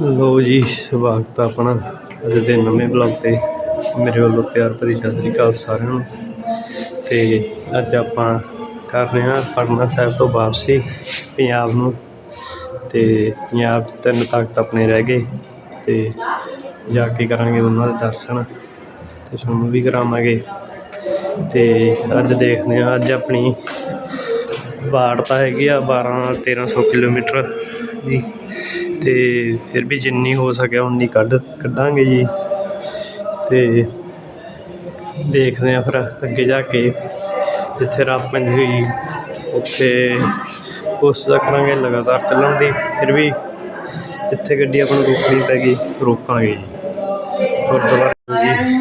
ਲੋ ਜੀ, ਸਵਾਗਤ ਆਪਣਾ ਅੱਜ ਦੇ ਨਵੇਂ ਬਲੌਗ ਤੇ। ਮੇਰੇ ਵੱਲੋਂ ਪਿਆਰ ਭਰੀ ਸਤਿ ਸ੍ਰੀ ਅਕਾਲ ਸਾਰਿਆਂ ਨੂੰ। ਤੇ ਅੱਜ ਆਪਾਂ ਕਰ ਰਹੇ ਹਾਂ ਪਟਨਾ ਸਾਹਿਬ ਤੋਂ ਵਾਪਸੀ, ਪੰਜਾਬ ਨੂੰ। ਤੇ ਪੰਜਾਬ 'ਚ ਤਿੰਨ ਤਖਤ ਆਪਣੇ ਰਹਿ ਗਏ ਤੇ ਜਾ ਕੇ ਕਰਾਂਗੇ ਉਹਨਾਂ ਦੇ ਦਰਸ਼ਨ ਤੇ ਤੁਹਾਨੂੰ ਵੀ ਕਰਾਵਾਂਗੇ। ਤੇ ਅੱਜ ਦੇਖਦੇ ਹਾਂ, ਅੱਜ ਆਪਣੀ ਵਾਟ ਤਾਂ ਹੈਗੀ ਆ 12 1300 ਕਿਲੋਮੀਟਰ ਦੀ। ਤੇ ਫਿਰ ਵੀ ਜਿੰਨੀ ਹੋ ਸਕਿਆ ਉਨੀ ਕੱਢ ਕੱਢਾਂਗੇ ਜੀ। ਤੇ ਦੇਖਦੇ ਆ ਫਿਰ ਅੱਗੇ ਜਾ ਕੇ ਜਿੱਥੇ ਰੱਬ ਪੈਂਦੀ ਹੋਈ ਉੱਥੇ ਕੋਸ਼ਿਸ਼ ਕਰਾਂਗੇ ਲਗਾਤਾਰ ਚੱਲਣ ਦੀ ਫਿਰ ਵੀ ਜਿੱਥੇ ਗੱਡੀ ਆਪਾਂ ਨੂੰ ਰੋਕਣੀ ਪੈ ਗਈ ਰੋਕਾਂਗੇ ਜੀ। ਗੁਰਦੁਆਰਾ ਜੀ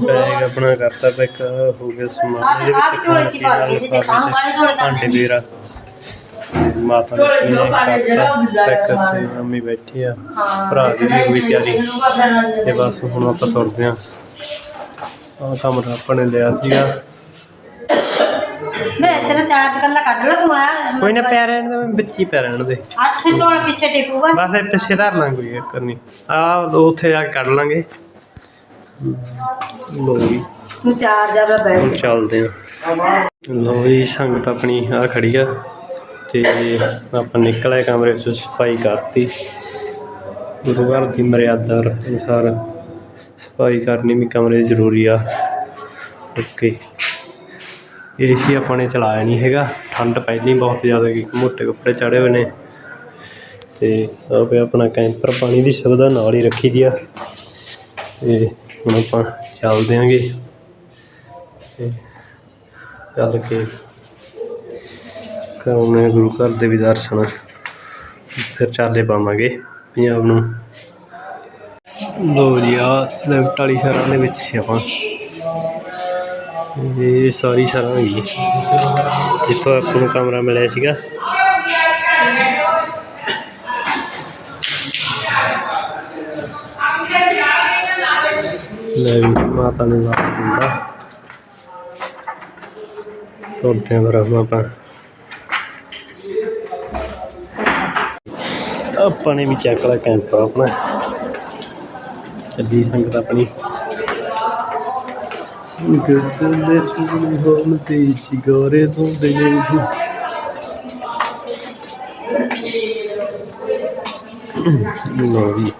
ਬੈਗ ਆਪਣਾ ਕਰਤਾ ਪੈਕ ਹੋ ਗਿਆ ਸਮਾਨ ਇਹਦੇ ਵਿੱਚ ਭਾਂਡੇ ਵਗੈਰਾ ਮਾਤਾ ਨੇ ਕਰਤਾ ਪੈਕ ਤੇ ਮੰਮੀ ਬੈਠੀ ਆ। ਭਰਾ ਦੀ ਵੀ ਹੋਈ ਤਿਆਰੀ। ਤੇ ਬਸ ਹੁਣ ਆਪਾਂ ਤੁਰਦੇ ਆ ਆਹ ਕਮਰਾ ਆਪਾਂ ਨੇ ਲਿਆ ਸੀਗਾ। ਮੈਂ ਤੇਰਾ ਚਾਰਜ ਕਰਨਾ ਕੱਢ ਲਾ ਤੂੰ ਆਇਆ। ਕੋਈ ਨਾ ਪੈ ਰਹਿਣ ਦੇ ਵਿੱਚ ਹੀ ਪੈ ਰਹਿਣ ਦੇ। ਹੱਥ ਤੋਂ ਪਿੱਛੇ ਟਿਪੂਗਾ ਬਸ ਇਹ ਪਿੱਛੇ ਧਰ ਲਾਂਗੇ ਕੋਈ ਚੱਕਰ ਨਹੀਂ। ਆ ਉੱਥੇ ਜਾ ਕੇ ਕੱਢ ਲਾਂਗੇ। ਲੋ ਜੀ। ਤੂੰ ਦਾ ਹੁਣ ਬੈਠ ਚੱਲਦੇ ਆ ਲੋ ਜੀ ਸੰਗਤ ਆਪਣੀ ਆ ਖੜੀ ਆ। ਤੇ ਆਪਾਂ ਨਿਕਲ ਆਏ ਕਮਰੇ ਚੋਂ, ਸਫ਼ਾਈ ਕਰਤੀ। ਗੁਰੂ ਘਰ ਦੀ ਮਰਿਆਦਾ ਅਨੁਸਾਰ ਸਫ਼ਾਈ ਕਰਨੀ ਵੀ ਕਮਰੇ 'ਚ ਜ਼ਰੂਰੀ ਆ। ਓਕੇ। ਏਸੀ ਆਪਾਂ ਨੇ ਚਲਾਇਆ ਨਹੀਂ ਹੈਗਾ। ਠੰਡ ਪਹਿਲਾਂ ਹੀ ਬਹੁਤ ਜ਼ਿਆਦਾ ਕਿ ਮੋਟੇ ਕੱਪੜੇ ਚੜੇ ਹੋਏ ਨੇ। ਤੇ ਆ ਆਪਣਾ ਕੈਂਪਰ ਪਾਣੀ ਦੀ ਸੁਵਿਧਾ ਨਾਲ ਹੀ ਰੱਖੀ ਦੀ ਆ। ਤੇ ਹੁਣ ਆਪਾਂ ਚੱਲਦੇ ਆਂਗੇ। ਤੇ ਚੱਲ ਕੇ ਕਰਾਉਣੇ ਗੁਰੂ ਘਰ ਦੇ ਵੀ ਦਰਸ਼ਨ। ਫਿਰ ਚਾਲੇ ਪਾਵਾਂਗੇ ਪੰਜਾਬ ਨੂੰ। ਲੋ ਜੀ ਆ ਲੈਫਟ ਵਾਲੀ ਸ਼ਹਿਰਾਂ ਦੇ ਵਿੱਚ ਸੀ ਆਪਾਂ। ਇਹ ਸਾਰੀ ਸ਼ਹਿਰਾਂ ਹੈਗੀ। ਜਿੱਥੋਂ ਆਪਾਂ ਨੂੰ ਕਮਰਾ ਮਿਲਿਆ ਸੀਗਾ। ਲੈ ਵੀ, ਮਾਤਾ ਨੇ ਲਾ ਦਿੰਦਾ। ਤੁਰਦੇ ਆਂ ਆਪਾਂ। ਆਪਾਂ ਨੇ ਵੀ ਚੈੱਕ ਲਿਆ ਕੈਂਪ ਆਪਣਾ। ਚੱਲੀ ਸੰਗਤ ਆਪਣੀ ਸੰਗਤ ਦੇ ਹੋਣ ਤੇ ਚਿਗਾਰੇ ਤੋਂ ਦੇ ਲੋ ਜੀ।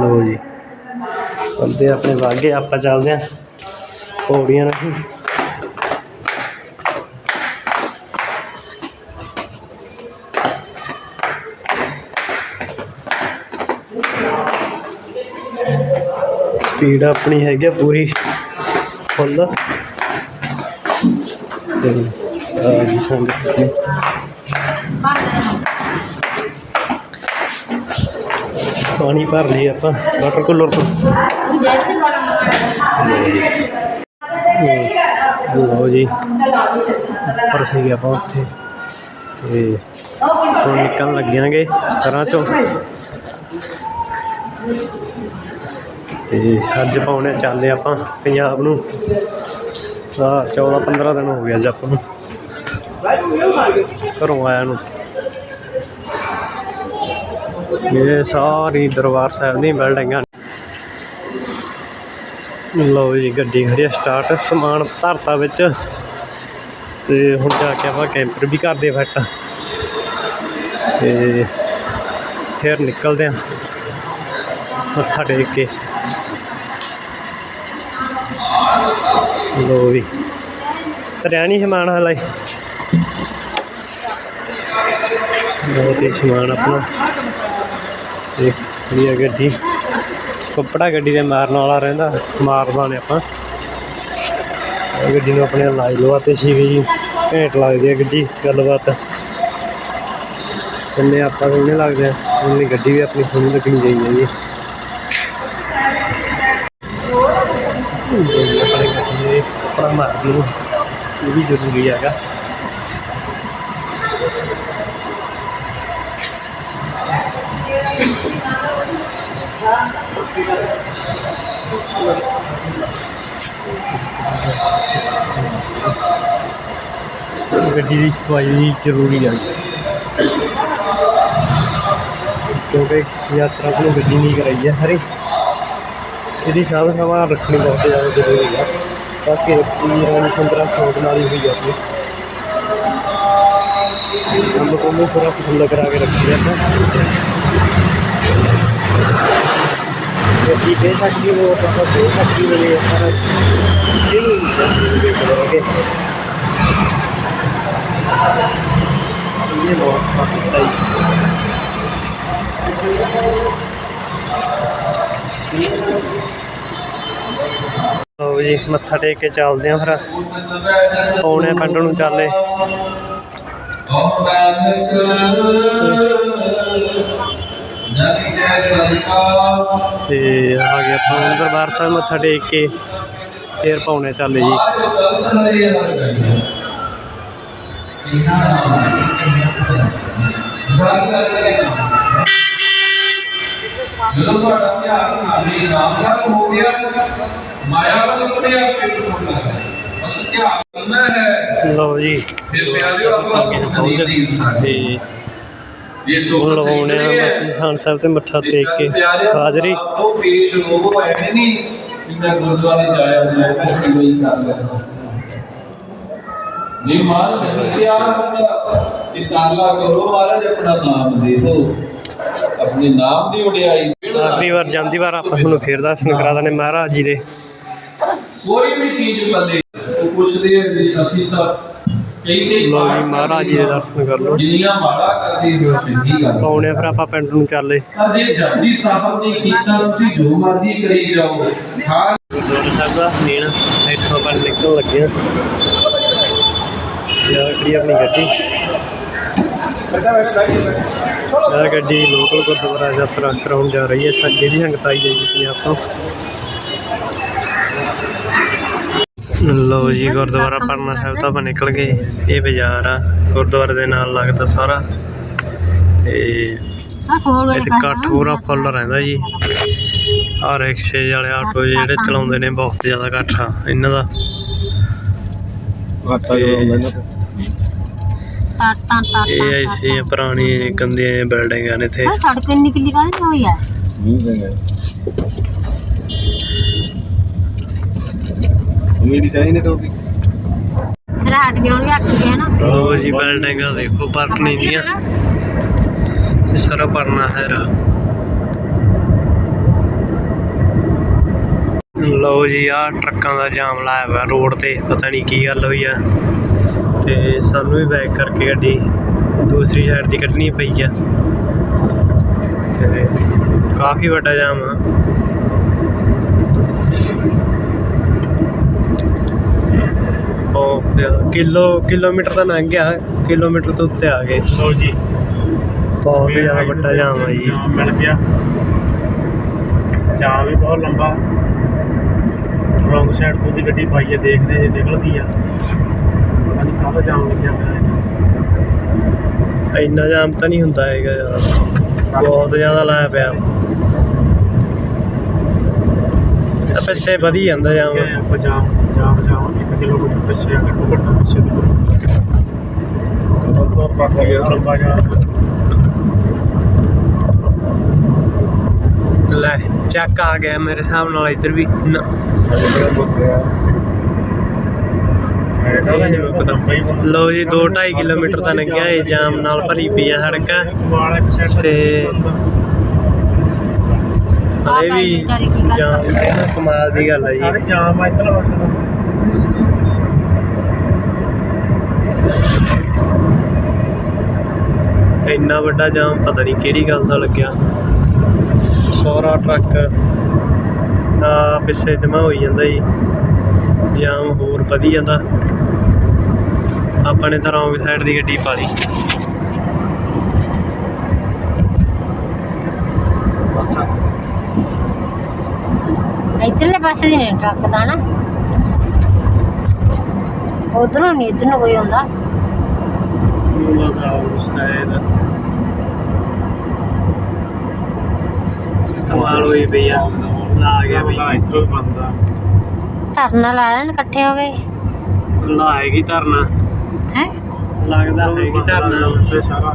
ਲੋ ਜੀ। ਬੰਦੇ ਆਪਣੇ ਵਾਗੇ, ਆਪਾਂ ਚੱਲਦੇ ਆਂ ਪੌੜੀਆਂ ਨਹੀਂ ਸਪੀਡ ਆਪਣੀ ਹੈਗੀ ਆ, ਪੂਰੀ। ਫੁੱਲ। ਤੇ ਆ ਜੀ ਸੰਗਤ ਪਾਣੀ ਭਰ ਲਈ ਆਪਾਂ, ਵਾਟਰ ਕੂਲਰ ਤੋਂ। ਲਓ ਜੀ। ਉੱਪਰ ਸੀ ਆਪਾਂ ਉੱਥੇ। ਤੇ ਹੁਣ ਨਿਕਲਣ ਲੱਗਿਆਂਗੇ ਘਰਾਂ ਚੋਂ। ਤੇ ਅੱਜ ਪਾਉਣੇ ਚੱਲੇ ਆਪਾਂ ਪੰਜਾਬ ਨੂੰ। ਆ 14 15 ਦਿਨ ਹੋ ਗਿਆ ਅੱਜ ਆਪਾਂ ਨੂੰ। ਘਰੋਂ ਆਇਆ ਨੂੰ। ਇਹ ਸਾਰੀ ਦਰਬਾਰ ਸਾਹਿਬ ਦੀ ਬਿਲਡਿੰਗਾਂ ਲਓ ਜੀ, ਗੱਡੀ ਖੜੀ ਸਟਾਰਟ ਸਮਾਨ ਧਰਤਾ ਵਿੱਚ। ਤੇ ਹੁਣ ਜਾ ਕੇ ਆਪਾਂ ਕੈਂਪਰ ਵੀ ਕਰਦੇ ਆ ਫਿੱਟ ਤੇ ਫਿਰ ਨਿਕਲਦੇ ਆ। ਮੱਥਾ ਟੇਕ ਕੇ। ਲੋ ਵੀ। ਤਰਿਆ ਨਹੀਂ ਸਮਾਨ ਹਲੇ। ਬਹੁਤ ਹੀ ਸਮਾਨ ਆਪਣਾ। ਤੇ ਵਧੀਆ ਗੱਡੀ। ਕੱਪੜਾ ਗੱਡੀ ਦੇ ਮਾਰਨ ਵਾਲਾ ਰਹਿੰਦਾ, ਮਾਰਦਾ ਨੇ ਆਪਾਂ। ਗੱਡੀ ਨੂੰ ਆਪਣੇ ਲਾਈ ਲਵਾਤੇ ਸੀਗੇ ਜੀ। ਘੈਂਟ ਲੱਗਦੀ ਹੈ ਗੱਡੀ, ਗੱਲਬਾਤ। ਕਿੰਨੇ ਆਪਾਂ ਸੋਹਣੇ ਲੱਗਦੇ ਆ ਉਨੀ ਗੱਡੀ ਵੀ ਆਪਣੀ ਸੋਹਣੀ ਲੱਗਣੀ ਚਾਹੀਦੀ ਹੈ ਜੀ। ਕੱਪੜਾ ਇਹ ਵੀ ਜ਼ਰੂਰੀ ਹੈਗਾ। ਗੱਡੀ ਦੀ ਸਫ਼ਾਈ ਜ਼ਰੂਰੀ ਹੈ ਕਿਉਂਕਿ ਯਾਤਰਾ ਨੂੰ ਗੱਡੀ ਨਹੀਂ ਕਰਾਈ ਹੈ ਹਰੀ ਇਹਦੀ ਸਾਂਭ ਸੰਭਾਲ ਰੱਖਣੀ ਬਹੁਤ ਜ਼ਿਆਦਾ ਜ਼ਰੂਰੀ ਹੈ ਬਾਕੀ ਰੱਖੀ ਰਾਣੀ ਸੰਦਰਾ ਨਾਲ ਹੀ ਹੋਈ ਆਪਣੀ ਕੰਮ ਕੋਲੋਂ ਪੂਰਾ ਪਸੰਦ ਕਰਾ ਕੇ ਰੱਖੀ ਜਾਂਦਾ ਗੱਡੀ ਦੇ ਸਕਦੀ ਉਹ ਤਾਂ ਦੇ ਸਕਦੀ ਨੇ ਪਰ ਇਹਨੂੰ ਦੇ ਕਰੋਗੇ ਇਹ ਲੋ ਪਾਕਿਸਤਾਨੀ ਲਓ ਜੀ, ਮੱਥਾ ਟੇਕ ਕੇ ਚੱਲਦੇ ਆ ਫਿਰ। ਆਉਣੇ ਪਿੰਡ ਨੂੰ ਚੱਲੇ। ਤੇ ਆ ਗਿਆ ਆਪਾਂ ਦਰਬਾਰ ਸਾਹਿਬ ਮੱਥਾ ਟੇਕ ਕੇ, ਫੇਰ ਪਾਉਣੇ ਚੱਲੇ ਜੀ। ਜਦੋਂ ਤੁਹਾਡਾ ਧਿਆਨ ਨਾਮੀ ਨਾਮ ਦਾ ਹੋ ਗਿਆ ਮਾਇਆ ਵੱਲ ਮੁੜਿਆ ਪਿੰਡ ਮੁੜਨਾ ਹੈ ਬਸ ਧਿਆਨ ਕਰਨਾ ਹੈ ਲਓ ਜੀ ਫਿਰ ਪਿਆਰਿਓ ਆਪਾਂ ਸੁਖ ਦੀ ਨੀਂਦ ਸਾਡੀ ਤੇ ਜੇ ਸੁਖ ਹੁਣ ਲਵਾਉਣੇ ਆ ਬਾਪੂ ਖਾਨ ਸਾਹਿਬ ਤੇ ਮੱਥਾ ਟੇਕ ਕੇ ਹਾਜ਼ਰੀ ਉਹ ਪੇਸ਼ ਲੋਗੋ ਐਵੇਂ ਨਹੀਂ ਕਿ ਮੈਂ ਗੁਰਦੁਆਰੇ ਜਾਇਆ ਮੈਂ ਕਿਹਾ ਵੀ ਕਰ ਲੈਣਾ ਜੇ ਮਾਨ ਨਹੀਂ ਕਿਹਾ ਹੁੰਦਾ ਕਿ ਤਾਲਾ ਕਰੋ ਮਹਾਰਾਜ ਆਪਣਾ ਨਾਮ ਦੇ ਦਿਓ ਆਪਣੇ ਨਾਮ ਦੀ ਵਡਿਆਈ ਆਖਰੀ ਵਾਰ ਜਾਂਦੀ ਵਾਰ ਆਪਾਂ ਤੁਹਾਨੂੰ ਫੇਰ ਦਰਸ਼ਨ ਕਰਾ ਦਨੇ ਮਹਾਰਾਜ ਜੀ ਦੇ। ਕੋਈ ਵੀ ਚੀਜ਼ ਪੱਲੇ ਉਹ ਪੁੱਛਦੇ ਆ ਵੀ ਅਸੀਂ ਤਾਂ ਕਈ ਕਈ ਜੀ ਮਹਾਰਾਜ ਜੀ ਦੇ ਦਰਸ਼ਨ ਕਰ ਲਓ। ਜਿੰਨੀਆਂ ਮਾੜਾ ਕਰਦੇ ਹੋ ਚੰਗੀ ਗੱਲ ਆਉਣੇ ਆ ਫਿਰ ਆਪਾਂ ਪਿੰਡ ਨੂੰ ਚੱਲੇ। ਪਰ ਜੇ ਜਪਜੀ ਸਾਹਿਬ ਨੇ ਕੀਤਾ ਤੁਸੀਂ ਜੋ ਮਰਜ਼ੀ ਕਰੀ ਜਾਓ। ਹਾਂ। ਗੁਰਦੁਆਰਾ ਸਾਹਿਬ ਦਾ ਮੇਨ ਇੱਥੋਂ ਆਪਾਂ ਨਿਕਲਣ ਲੱਗੇ ਆ। ਯਾਰ ਕਿਹੜੀ ਆਪਣੀ ਗੱਡੀ। ਇਹ ਗੱਡੀ ਲੋਕਲ ਗੁਰਦੁਆਰਾ ਯਾਤਰਾ ਕਰਾਉਣ ਜਾ ਰਹੀ ਹੈ। ਸਾ ਜਿਹੜੀ ਸੰਗਤ ਆਈ ਹੈ ਜੀ ਪੰਜਾਬ ਤੋਂ ਲਓ ਜੀ, ਗੁਰਦੁਆਰਾ ਪਰਨਾ ਸਾਹਿਬ ਤੋਂ ਆਪਾਂ ਨਿਕਲ ਗਏ। ਇਹ ਬਾਜ਼ਾਰ ਆ, ਗੁਰਦੁਆਰੇ ਦੇ ਨਾਲ ਲੱਗਦਾ ਸਾਰਾ। ਤੇ ਇੱਥੇ ਇਕੱਠ ਪੂਰਾ ਫੁੱਲ ਰਹਿੰਦਾ ਜੀ। ਆ ਰਿਕਸ਼ੇ ਵਾਲੇ ਆਟੋ ਜਿਹੜੇ ਚਲਾਉਂਦੇ ਨੇ, ਬਹੁਤ ਜ਼ਿਆਦਾ ਇਕੱਠ ਆ ਇਹਨਾਂ ਦਾ। ਟਾਟਾ ਟਾਟਾ ਇਹ ਐਸੀ ਪੁਰਾਣੀ ਗੰਦੀਆਂ ਬਿਲਡਿੰਗਾਂ ਨੇ ਇੱਥੇ ਆ ਸੜਕ ਇੰਨੀ ਕਿੱਲੀ ਕਾਹਦੀ ਹੋਈ ਆ ਮੇਰੀ ਚਾਹੀਦੀ ਟੋਪੀ ਰਾਤ ਵੀ ਉਹਨੇ ਆਖੀ ਹੈ ਨਾ ਲੋ ਜੀ ਬਿਲਡਿੰਗਾਂ ਦੇਖੋ ਪਰਟਣੀ ਦੀਆਂ ਇਹ ਸਾਰਾ ਪਰਨਾ ਹੈ ਰਾ ਲਓ ਜੀ ਆ ਟਰੱਕਾਂ ਦਾ ਜਾਮ ਲਾਇਆ ਹੋਇਆ ਰੋਡ ਤੇ ਪਤਾ ਨਹੀਂ ਕੀ ਗੱਲ ਹੋਈ ਆ ਤੇ ਸਾਨੂੰ ਵੀ ਬੈਕ ਕਰਕੇ ਗੱਡੀ ਦੂਸਰੀ ਸਾਈਡ ਦੀ ਕੱਢਣੀ ਪਈ ਆ। ਤੇ ਕਾਫੀ ਵੱਡਾ ਜਾਮ ਆ। ਜ਼ਿਆਦਾ ਕਿਲੋ ਕਿਲੋਮੀਟਰ ਤਾਂ ਲੰਘ ਗਿਆ ਕਿਲੋਮੀਟਰ ਤੋਂ ਉੱਤੇ ਆ ਗਏ। ਲਓ ਜੀ। ਬਹੁਤ ਜ਼ਿਆਦਾ ਵੱਡਾ ਜਾਮ ਆ ਜੀ। ਮਿਲ ਗਿਆ। ਜਾਮ ਵੀ ਬਹੁਤ ਲੰਬਾ। ਰੌਂਗ ਸਾਈਡ ਤੋਂ ਦੀ ਗੱਡੀ ਪਾਈ ਹੈ ਦੇਖਦੇ ਜੇ ਨਿਕਲਦੀ ਆ। ਪਤਾ ਨਹੀਂ ਕਾਹਦਾ ਜਾਮ ਲੱਗਿਆ ਹੋਇਆ ਹੈ ਇੰਨਾ ਜਾਮ ਤਾਂ ਨਹੀਂ ਹੁੰਦਾ ਹੈਗਾ ਯਾਰ ਬਹੁਤ ਜ਼ਿਆਦਾ ਲਾਇਆ ਪਿਆ ਇਹ ਪਿੱਛੇ ਵਧੀ ਜਾਂਦਾ ਜਾਮ ਕਿ ਆਪਾਂ ਜਾਮ ਜਾਮ ਜਾਮ ਇੱਕ ਕਿਲੋਮੀਟਰ ਪਿੱਛੇ ਅਗਰ ਤੋਂ ਘੱਟ ਪਿੱਛੇ ਦੀ ਬਹੁਤ ਬਾਕੀ ਲੰਬਾ ਜਾਮ ਲੈ ਚੱਕ ਆ ਗਿਆ ਮੇਰੇ ਹਿਸਾਬ ਨਾਲ ਇੱਧਰ ਵੀ ਨਾ, ਲਓ ਜੀ 2.5 ਕਿਲੋਮੀਟਰ ਤਾਂ ਲੰਘਿਆ ਇਹ ਜਾਮ ਨਾਲ ਭਰੀ ਪਈ ਆ ਸੜਕ। ਤੇ ਆ ਇਹ ਵੀ ਵਿਚਾਰੀ ਕੀ ਗੱਲ ਜਾਮ ਕਮਾਲ ਦੀ ਗੱਲ ਹੈ ਸਾਰੇ ਜੀ ਜਾਮ ਆ ਇੱਧਰ ਪਾਸੇ ਨੂੰ ਇੰਨਾ ਵੱਡਾ ਜਾਮ ਪਤਾ ਨਹੀਂ ਕਿਹੜੀ ਗੱਲ ਦਾ ਲੱਗਿਆ। ਸੋਰਾ ਟਰੱਕ ਆ ਪਿੱਛੇ ਜਮਾ ਹੋਈ ਜਾਂਦਾ ਜੀ। ਜਾਮ ਹੋਰ ਵਧੀ ਜਾਂਦਾ। ਆਪਾਂ ਨੇ ਤਾਂ ਰੌਂਗ ਸਾਈਡ ਦੀ ਗੱਡੀ ਪਾ ਲਈ। ਇੱਧਰਲੇ ਪਾਸੇ ਦੀ ਨਹੀਂ ਟਰੱਕ ਦਾ ਨਾ। ਉਧਰੋਂ ਨਹੀਂ ਇੱਧਰ ਨੂੰ ਕੋਈ ਆਉਂਦਾ। ਕਮਾਲ ਹੋਈ ਪਈ ਆ। ਲਾ ਗਿਆ ਬਈ ਨਾ ਇੱਧਰੋਂ ਬੰਦਾ ਧਰਨਾ ਲਾ ਲੈਣ ਇਕੱਠੇ ਹੋ ਗਏ। ਲਾਏਗੀ ਧਰਨਾ। ਹੈ? ਲੱਗਦਾ ਹੈ ਕਿ ਧਰਨਾ ਤੇ। ਸਾਰਾ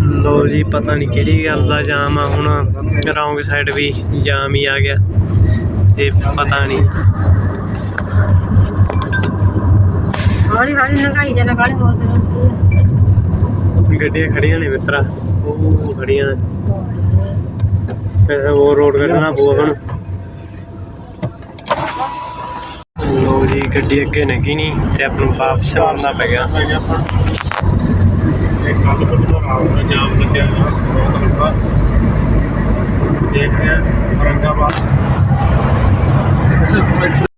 ਲੋ ਜੀ ਪਤਾ ਨਹੀਂ ਕਿਹੜੀ ਗੱਲ ਦਾ ਜਾਮ ਆ ਹੁਣ ਰੌਂਗ ਸਾਈਡ ਵੀ ਜਾਮ ਹੀ ਆ ਗਿਆ ਤੇ ਪਤਾ ਨਹੀਂ। ਹੌਲੀ ਹੌਲੀ ਨਗਾਈ ਜਾਣਾ ਕਾਲੀ ਹੋਰ ਗੱਡੀਆਂ ਖੜੀਆਂ ਨੇ ਮਿੱਤਰਾ। ਉਹ ਖੜੀਆਂ ਨੇ। ਫਿਰ ਉਹ ਰੋਡ ਕੱਢਣਾ ਪਊ ਹੁਣ। ਲੋ ਜੀ ਗੱਡੀ ਅੱਗੇ ਲੱਗੀ ਨਹੀਂ ਤੇ ਆਪ ਨੂੰ ਵਾਪਸ ਆਉਣਾ ਪੈ ਗਿਆ। ਕੱਲ ਤੋਂ ਜਾਮ ਲੱਗਿਆ ਬਹੁਤ ਲੰਬਾ ਦੇਖਦੇ ਔਰੰਗਾਬਾਦ।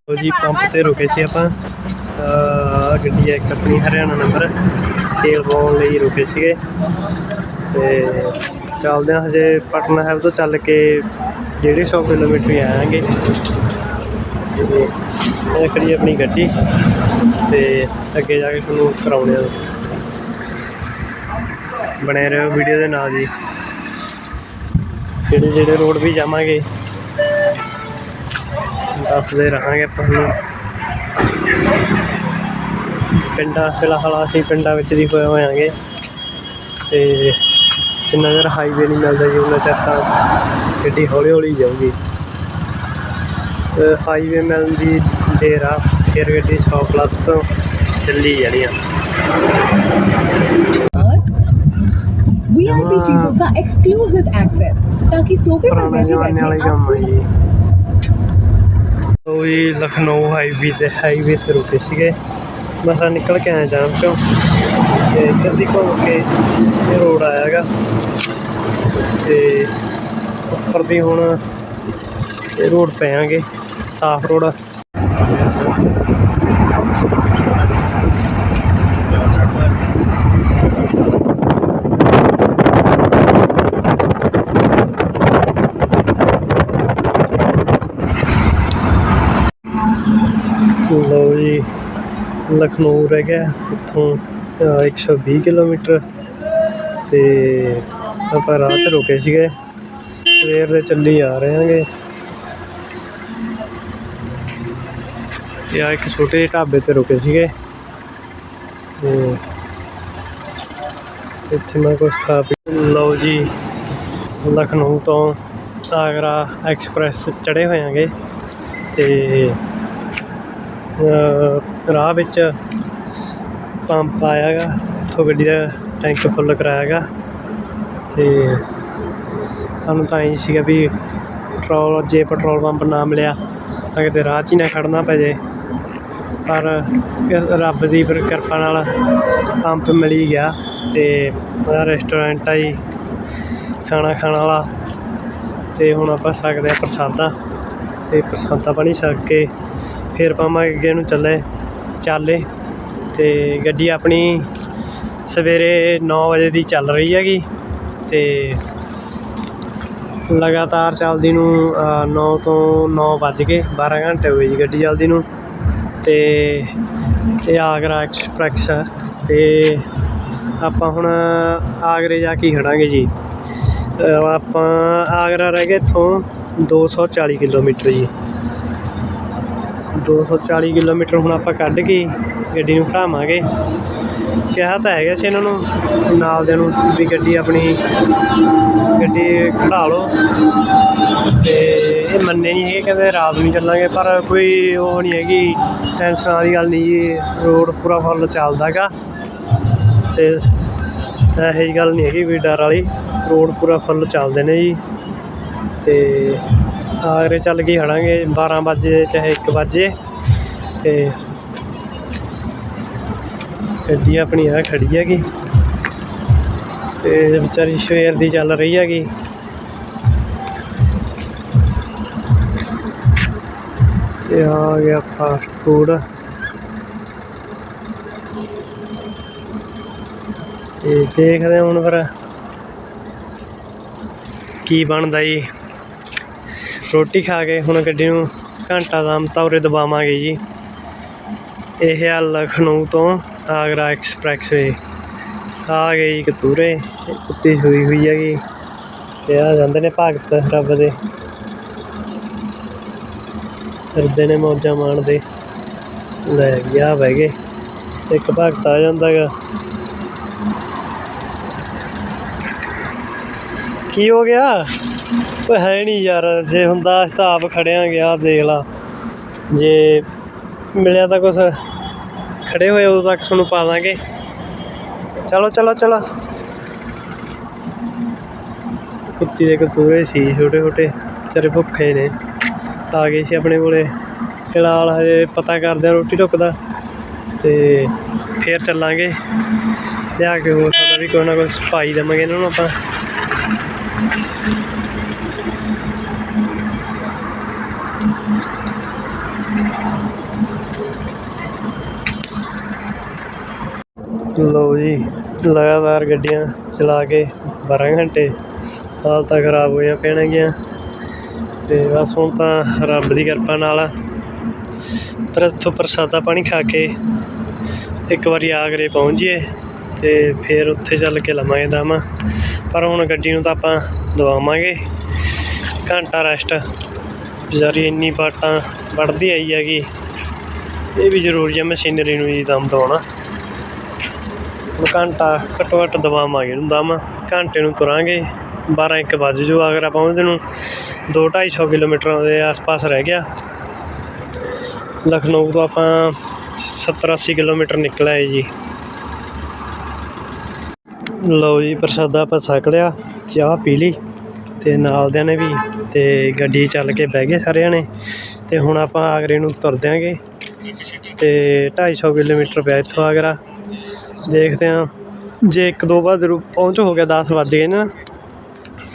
ਲੋ ਜੀ ਪੰਪ ਤੇ ਰੁਕੇ ਸੀ ਆਪਾਂ। ਗੱਡੀ ਹੈ ਇੱਕ ਆਪਣੀ ਹਰਿਆਣਾ ਨੰਬਰ। ਤੇਲ ਪਾਉਣ ਲਈ ਰੁਕੇ ਸੀਗੇ। ਤੇ ਚੱਲਦੇ ਹਾਂ ਹਜੇ ਪਟਨਾ ਸਾਹਿਬ ਤੋਂ ਚੱਲ ਕੇ ਡੇਢ ਸੌ ਕਿਲੋਮੀਟਰ ਹੀ ਆਵਾਂਗੇ। ਤੇ ਇਹ ਖੜੀ ਆਪਣੀ ਗੱਡੀ ਤੇ ਅੱਗੇ ਜਾ ਕੇ ਤੁਹਾਨੂੰ ਕਰਾਉਣੇ ਆ। ਬਣੇ ਰਹੋ ਵੀਡੀਓ ਦੇ ਨਾਲ ਜੀ। ਜਿਹੜੇ ਜਿਹੜੇ ਰੋਡ ਵੀ ਜਾਵਾਂਗੇ, ਦੱਸਦੇ ਰਹਾਂਗੇ ਤੁਹਾਨੂੰ ਨੂੰ। ਪਿੰਡਾਂ ਫਿਲਹਾਲ ਅਸੀਂ ਪਿੰਡਾਂ ਵਿੱਚ ਦੀ ਹੋਏ ਹੋਇਆਂਗੇ ਤੇ ਜਿੰਨਾ ਚਿਰ ਹਾਈਵੇ ਨਹੀਂ ਮਿਲਦਾ ਜੀ ਉਹਨਾਂ ਚਿਰ ਤਾਂ ਗੱਡੀ ਹੌਲੀ ਹੌਲੀ ਜਾਊਗੀ ਹਾਈਵੇ ਮਿਲਣ ਦੀ ਤੇਰ ਆ ਤੇਰ ਦੀ 100 ਪਲੱਸ ਤੋਂ ਚੱਲੀ ਜਾਣੀ ਆ। ਵੀਆਈਪੀ ਚੀਜ਼ੋਂ ਦਾ ਐਕਸਕਲੂਸਿਵ ਐਕਸੈਸ ਤਾਂ ਕਿ ਸੋਫੇ ਪਰ ਬੈਠੇ ਬੈਠੇ ਕੰਮ ਆ ਜੀ। ਉਹ ਵੀ ਲਖਨਊ ਹਾਈਵੇ ਤੇ ਹਾਈਵੇ ਤੇ ਰੁਕੇ ਸੀਗੇ। ਮਸਾ ਨਿਕਲ ਕੇ ਆਇਆ ਜਾਮ ਚੋਂ ਤੇ ਇੱਧਰ ਦੀ ਘੁੰਮ ਕੇ ਇਹ ਰੋਡ ਆਇਆਗਾ ਤੇ ਉੱਪਰ ਵੀ ਹੁਣ ਇਹ ਰੋਡ ਪਿਆਂਗੇ ਸਾਫ਼ ਰੋਡ। ਲਓ ਜੀ ਲਖਨਊ ਰਹਿ ਗਿਆ ਇੱਥੋਂ ਅ, 120 ਕਿਲੋਮੀਟਰ। ਤੇ ਆਪਾਂ ਰਾਹ 'ਤੇ ਰੁਕੇ ਸੀਗੇ। ਸਵੇਰ ਦੇ ਚੱਲੀ ਆ ਰਹੇ ਹਾਂਗੇ। ਤੇ ਆ, ਇੱਕ ਛੋਟੇ ਜਿਹੇ ਢਾਬੇ ਤੇ ਰੁਕੇ ਸੀਗੇ। ਤੇ ਇੱਥੇ ਮੈਂ ਕੁਝ ਖਾ ਪੀ ਲਓ ਜੀ, ਲਖਨਊ ਤੋਂ ਆਗਰਾ ਐਕਸਪ੍ਰੈਸ ਚੜੇ ਹੋਇਆਂਗੇ ਤੇ, ਅਹ, ਰਾਹ ਵਿੱਚ ਪੰਪ ਆਇਆਗਾ ਉੱਥੋਂ ਗੱਡੀ ਦਾ ਟੈਂਕ ਫੁੱਲ ਕਰਾਇਆਗਾ ਤੇ ਸਾਨੂੰ ਤਾਂ ਇਹ ਸੀਗਾ ਵੀ ਪੈਟਰੋਲ, ਜੇ ਪੈਟਰੋਲ ਪੰਪ ਨਾ ਮਿਲਿਆ ਤਾਂ ਕਿਤੇ ਰਾਹ 'ਚ ਹੀ ਨਾ ਖੜਨਾ ਪੈ ਜੇ। ਪਰ ਰੱਬ ਦੀ ਫਿਰ ਕਿਰਪਾ ਨਾਲ ਪੰਪ ਮਿਲ ਹੀ ਗਿਆ ਅਤੇ ਉਹਦਾ ਰੈਸਟੋਰੈਂਟ ਆ ਜੀ, ਖਾਣਾ ਖਾਣ ਵਾਲਾ ਅਤੇ ਹੁਣ ਆਪਾਂ ਸਕਦੇ ਹਾਂ ਪ੍ਰਸਾਦਾ ਅਤੇ ਪ੍ਰਸਾਦਾ ਪਾਣੀ ਛਕ ਕੇ ਫਿਰ ਪਾਵਾਂਗੇ ਅੱਗੇ ਨੂੰ ਚੱਲੇ ਚਾਲੇ ਅਤੇ ਗੱਡੀ ਆਪਣੀ ਸਵੇਰੇ ਨੌ ਵਜੇ ਦੀ ਚੱਲ ਰਹੀ ਹੈਗੀ ਅਤੇ ਲਗਾਤਾਰ ਚੱਲਦੀ ਨੂੰ 9 ਤੋਂ 9 ਵੱਜ ਕੇ 12 ਘੰਟੇ ਹੋਏ ਜੀ ਗੱਡੀ ਚੱਲਦੀ ਨੂੰ। ਤੇ ਇਹ ਆਗਰਾ ਐਕਸਪ੍ਰੈਸ ਆ ਤੇ ਆਪਾਂ ਹੁਣ ਆਗਰੇ ਜਾ ਕੇ ਹੀ ਖੜਾਂਗੇ ਜੀ। ਆਪਾਂ ਆਗਰਾ ਰਹਿ ਗਏ ਇੱਥੋਂ 240 ਕਿਲੋਮੀਟਰ ਜੀ। 240 ਕਿਲੋਮੀਟਰ ਹੁਣ ਆਪਾਂ ਕੱਢ ਕੇ ਗੱਡੀ ਨੂੰ ਖੜਾਵਾਂਗੇ ਕਿਹਾ ਤਾਂ ਹੈਗਾ ਸੀ ਇਹਨਾਂ ਨੂੰ, ਨਾਲ ਦੇ ਨੂੰ ਵੀ ਗੱਡੀ ਆਪਣੀ ਗੱਡੀ ਖੜਾ ਲਓ। ਤੇ ਇਹ ਮੰਨੇ ਨਹੀਂ ਹੈਗੇ, ਕਹਿੰਦੇ ਰਾਤ ਨੂੰ ਚੱਲਾਂਗੇ, ਪਰ ਕੋਈ ਉਹ ਨਹੀਂ ਹੈਗੀ, ਟੈਨਸ਼ਨ ਵਾਲੀ ਗੱਲ ਨਹੀਂ ਜੀ, ਰੋਡ ਪੂਰਾ ਫੁੱਲ ਚੱਲਦਾ ਗਾ ਤੇ ਇਹੋ ਜਿਹੀ ਗੱਲ ਨਹੀਂ ਹੈਗੀ ਕੋਈ ਡਰ ਵਾਲੀ, ਰੋਡ ਪੂਰਾ ਫੁੱਲ ਚੱਲਦੇ ਨੇ ਜੀ। ਤੇ ਆਗਰੇ ਚੱਲ ਕੇ ਖੜਾਂਗੇ 12 ਵਜੇ ਚਾਹੇ 1 ਵਜੇ। ਤੇ ਗੱਡੀ ਆਪਣੀ ਆ ਖੜੀ ਹੈਗੀ। ਤੇ ਵਿਚਾਰੀ ਸਵੇਰ ਦੀ ਚੱਲ ਰਹੀ ਹੈਗੀ। ਤੇ ਆ ਗਿਆ ਫਾਸਟ ਫੂਡ ਤੇ ਦੇਖਦੇ ਹੁਣ ਫਿਰ ਕੀ ਬਣਦਾ ਜੀ। ਰੋਟੀ ਖਾ ਕੇ ਹੁਣ ਗੱਡੀ ਨੂੰ ਘੰਟਾ ਧਾਮ ਤਾਂ ਉਰੇ ਦਬਾਵਾਂਗੇ ਜੀ। ਇਹ ਆ ਲਖਨਊ ਤੋਂ ਆਗਰਾ ਐਕਸਪ੍ਰੈਸਵੇ ਆ ਗਈ ਕਤੂਰੇ, ਕੁੱਤੀ ਸੂਈ ਹੋਈ ਹੈਗੀ। ਤੇ ਆ ਜਾਂਦੇ ਨੇ ਭਗਤ ਰੱਬ ਦੇ। ਫਿਰਦੇ ਨੇ ਮੌਜਾਂ ਮਾਣਦੇ। ਲੈ ਗਿਆ ਬਹਿ ਗਏ। ਇੱਕ ਭਗਤ ਆ ਜਾਂਦਾ ਕੀ ਹੋ ਗਿਆ? ਓਏ ਹੈ ਨਹੀਂ ਯਾਰ, ਜੇ ਹੁੰਦਾ ਅਸੀਂ ਤਾਂ ਆਪ ਖੜਿਆ ਗਿਆ ਦੇਖ ਲਾ। ਜੇ ਮਿਲਿਆ ਤਾਂ ਕੁਛ, ਖੜੇ ਹੋਏ ਉਦੋਂ ਤੱਕ ਤੁਹਾਨੂੰ ਪਾ ਦਾਂਗੇ। ਚਲੋ ਚਲੋ ਚਲੋ। ਕੁੱਤੀ ਦੇ ਕਤੂਰੇ ਸੀ, ਛੋਟੇ ਛੋਟੇ ਚਾਰੇ ਭੁੱਖੇ ਨੇ। ਆ ਗਏ ਸੀ ਆਪਣੇ ਕੋਲੇ। ਫਿਲਹਾਲ ਹਜੇ ਪਤਾ ਕਰਦੇ ਆ ਰੋਟੀ ਟੁੱਕ ਦਾ ਤੇ ਫੇਰ ਚੱਲਾਂਗੇ। ਲਿਆ ਕੇ ਹੋ ਸਕਦਾ ਵੀ ਕੋਈ ਨਾ ਕੋਈ ਪਾਈ ਦੇਵਾਂਗੇ ਇਹਨਾਂ ਨੂੰ ਆਪਾਂ। ਲੋ ਜੀ, ਲਗਾਤਾਰ ਗੱਡੀਆਂ ਚਲਾ ਕੇ 12 ਘੰਟੇ ਹਾਲਤਾਂ ਖਰਾਬ ਹੋਈਆਂ ਪੈਣਗੀਆਂ। ਤੇ ਬਸ ਹੁਣ ਤਾਂ ਰੱਬ ਦੀ ਕਿਰਪਾ ਨਾਲ ਪਰ ਇੱਥੋਂ ਪ੍ਰਸਾਦਾ ਪਾਣੀ ਖਾ ਕੇ ਇੱਕ ਵਾਰੀ ਆਗਰੇ ਪਹੁੰਚ ਜਾਈਏ। ਅਤੇ ਫਿਰ ਉੱਥੇ ਚੱਲ ਕੇ ਲਵਾਂਗੇ ਦਮ। ਪਰ ਹੁਣ ਗੱਡੀ ਨੂੰ ਤਾਂ ਆਪਾਂ ਦਵਾਵਾਂਗੇ। ਘੰਟਾ ਰੈਸਟ ਵਿਚਾਰੀ ਇੰਨੀ ਬਾਟਾਂ ਵੱਢਦੀ ਆਈ ਹੈਗੀ। ਇਹ ਵੀ ਜ਼ਰੂਰੀ ਹੈ ਮਸ਼ੀਨਰੀ ਨੂੰ ਜੀ ਦਮ ਦਵਾਉਣਾ। ਹੁਣ ਘੰਟਾ ਘੱਟੋ ਘੱਟ ਦਵਾਵਾਂਗੇ ਇਹਨੂੰ ਦਮ। ਘੰਟੇ ਨੂੰ ਤੁਰਾਂਗੇ। 12 ਇੱਕ ਵੱਜ ਅਗਰ ਆਪਾਂ ਉਹਦੇ ਨੂੰ 2 250 ਕਿਲੋਮੀਟਰ ਦੇ ਆਸ-ਪਾਸ ਰਹਿ ਗਿਆ। ਲਖਨਊ ਤੋਂ ਆਪਾਂ 70 80 ਕਿਲੋਮੀਟਰ ਨਿਕਲਿਆ ਆਏ ਜੀ। ਲਓ ਜੀ, ਪ੍ਰਸ਼ਾਦਾ ਆਪਾਂ ਛਕ ਲਿਆ, ਚਾਹ ਪੀ ਲਈ ਤੇ ਨਾਲਦਿਆਂ ਨੇ ਵੀ ਤੇ ਗੱਡੀ ਚੱਲ ਕੇ ਬਹਿ ਗਏ ਸਾਰਿਆਂ ਨੇ ਤੇ ਹੁਣ ਆਪਾਂ ਆਗਰੇ ਨੂੰ ਤੁਰ ਦਿਆਂਗੇ ਤੇ 250 ਕਿਲੋਮੀਟਰ ਪਿਆ ਇੱਥੋਂ ਆਗਰਾ। ਦੇਖਦੇ ਹਾਂ, ਜੇ ਇੱਕ ਦੋ ਵਾਰ ਪਹੁੰਚ ਹੋ ਗਿਆ 10 ਵੱਜ ਗਏ ਨਾ,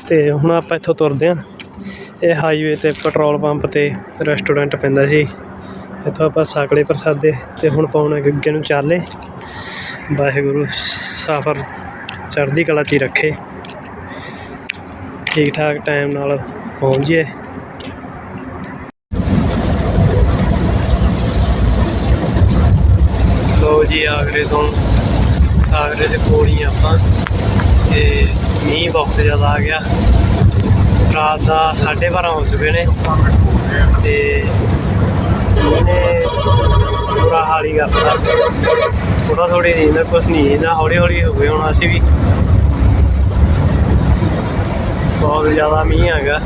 ਤੇ ਹੁਣ ਆਪਾਂ ਇੱਥੋਂ ਤੁਰਦੇ ਹਾਂ। ਇਹ ਹਾਈਵੇ ਤੇ ਪੈਟਰੋਲ ਪੰਪ ਤੇ ਰੈਸਟੋਰੈਂਟ ਪੈਂਦਾ ਸੀ। ਇੱਥੋਂ ਆਪਾਂ ਸਾਕਲੇ ਪ੍ਰਸਾਦੇ ਤੇ ਹੁਣ ਪਾਉਣਾ ਅੱਗੇ ਨੂੰ ਚਾਲੇ ਵਾਹਿਗੁਰੂ, ਸਫ਼ਰ ਚੜ੍ਹਦੀ ਕਲਾ 'ਚ ਹੀ ਰੱਖੇ। ਠੀਕ ਠਾਕ ਟਾਈਮ ਨਾਲ ਪਹੁੰਚ ਜਾਏ। ਲੋ ਜੀ ਆਗਰੇ ਤੋਂ ਆਗਰੇ ਦੇ ਕੋਲ ਆਪਾਂ। ਤੇ ਮੀਂਹ ਬਹੁਤ ਜ਼ਿਆਦਾ ਆ ਗਿਆ। ਰਾਤ ਦਾ 12:30 ਹੋ ਚੁੱਕੇ ਨੇ। ਤੇ ਇਹਨੇ ਪੂਰਾ ਹਾਲ ਕਰਤਾ। ਥੋੜਾ ਥੋੜੀ ਨੀਂਦ ਆ, ਕੁਛ ਨਹੀਂ ਨਾ ਹੌਲੀ ਹੌਲੀ ਹੋ ਗਏ ਹੁਣ ਅਸੀਂ ਵੀ। ਬਹੁਤ ਜ਼ਿਆਦਾ ਮੀਂਹ ਹੈਗਾ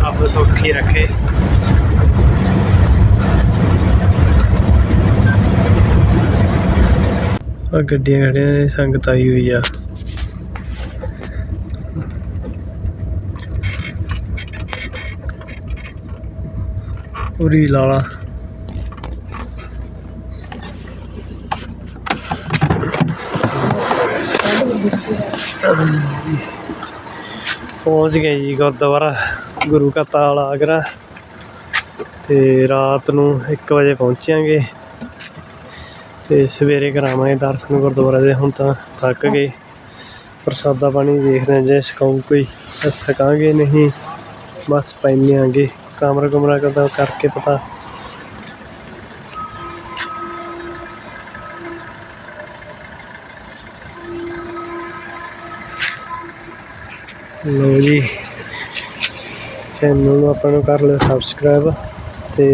ਰੱਬ ਸੌਖੀ ਰੱਖੇ ਆ ਗੱਡੀਆਂ ਖੜੀਆਂ ਨੇ, ਸੰਗਤ ਆਈ ਹੋਈ ਆ। ਪੂਰੀ ਲਾਲਾ। ਪਹੁੰਚ ਗਏ ਜੀ ਗੁਰਦੁਆਰਾ, ਗੁਰੂ ਕਾ ਤਾਲ ਆਗਰਾ। ਤੇ ਰਾਤ ਨੂੰ 1 ਵਜੇ ਪਹੁੰਚਾਂਗੇ। ਤੇ ਸਵੇਰੇ ਕਰਾਵਾਂਗੇ ਦਰਸ਼ਨ ਗੁਰਦੁਆਰੇ ਦੇ, ਹੁਣ ਤਾਂ ਥੱਕ ਗਏ। ਪ੍ਰਸਾਦਾ ਪਾਣੀ ਦੇਖਦੇ ਹਾਂ ਜੇ ਛਕਾਉਂ ਕੋਈ, ਤਾਂ ਨਹੀਂ ਬਸ ਪੈਨੇ ਆਂਗੇ ਕਮਰਾ ਕਮਰਾ ਕਰਦਾ ਕਰਕੇ ਪਤਾ। ਲੋ ਜੀ, ਚੈਨਲ ਨੂੰ ਆਪਾਂ ਨੂੰ ਕਰ ਲਿਓ ਸਬਸਕ੍ਰਾਈਬ ਤੇ